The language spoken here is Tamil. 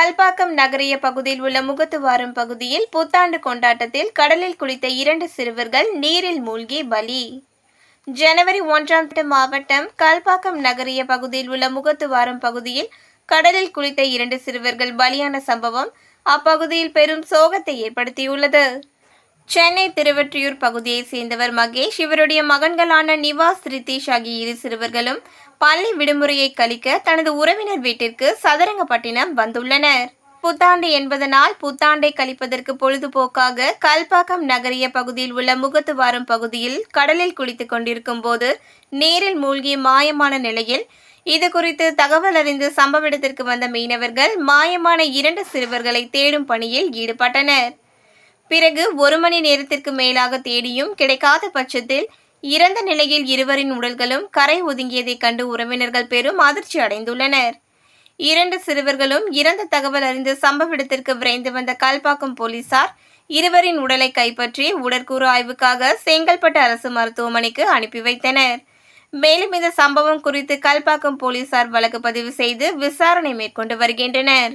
கல்பாக்கம் நகரிய பகுதியில் உள்ள முகத்துவாரம் பகுதியில் புத்தாண்டு கொண்டாட்டத்தில் கடலில் குளித்த இரண்டு சிறுவர்கள் நீரில் மூழ்கி பலி. ஜனவரி ஒன்றாம் மாவட்டம் கல்பாக்கம் நகரிய பகுதியில் உள்ள முகத்துவாரம் பகுதியில் கடலில் குளித்த இரண்டு சிறுவர்கள் பலியான சம்பவம் அப்பகுதியில் பெரும் சோகத்தை ஏற்படுத்தியுள்ளது. சென்னை திருவற்றியூர் பகுதியைச் சேர்ந்தவர் மகேஷ் இவருடைய மகன்களான நிவாஸ் ரித்தீஷ் ஆகிய இரு சிறுவர்களும் பள்ளி விடுமுறையை கழிக்க தனது உறவினர் வீட்டிற்கு சதுரங்கப்பட்டினம் வந்துள்ளனர். புத்தாண்டு என்பதனால் புத்தாண்டை கழிப்பதற்கு பொழுதுபோக்காக கல்பாக்கம் நகரிய பகுதியில் உள்ள முகத்துவாரம் பகுதியில் கடலில் குளித்துக் கொண்டிருக்கும் போது நீரில் மூழ்கி மாயமான நிலையில் இது குறித்து தகவல் அறிந்து சம்பவ இடத்திற்கு வந்த மீனவர்கள் மாயமான இரண்டு சிறுவர்களை தேடும் பணியில் ஈடுபட்டனர். பிறகு ஒரு மணி நேரத்திற்கு மேலாக தேடியும் கிடைக்காத பட்சத்தில் இறந்த நிலையில் இருவரின் உடல்களும் கரை ஒதுங்கியதைக் கண்டு உறவினர்கள் பெரும் அதிர்ச்சி அடைந்துள்ளனர். இரண்டு சிறுவர்களும் இறந்த தகவல் அறிந்து சம்பவ இடத்திற்கு விரைந்து வந்த கல்பாக்கம் போலீசார் இருவரின் உடலை கைப்பற்றி உடற்கூறு ஆய்வுக்காக செங்கல்பட்டு அரசு மருத்துவமனைக்கு அனுப்பி வைத்தனர். மேலும் இந்த சம்பவம் குறித்து கல்பாக்கம் போலீசார் வழக்கு பதிவு செய்து விசாரணை மேற்கொண்டு வருகின்றனர்.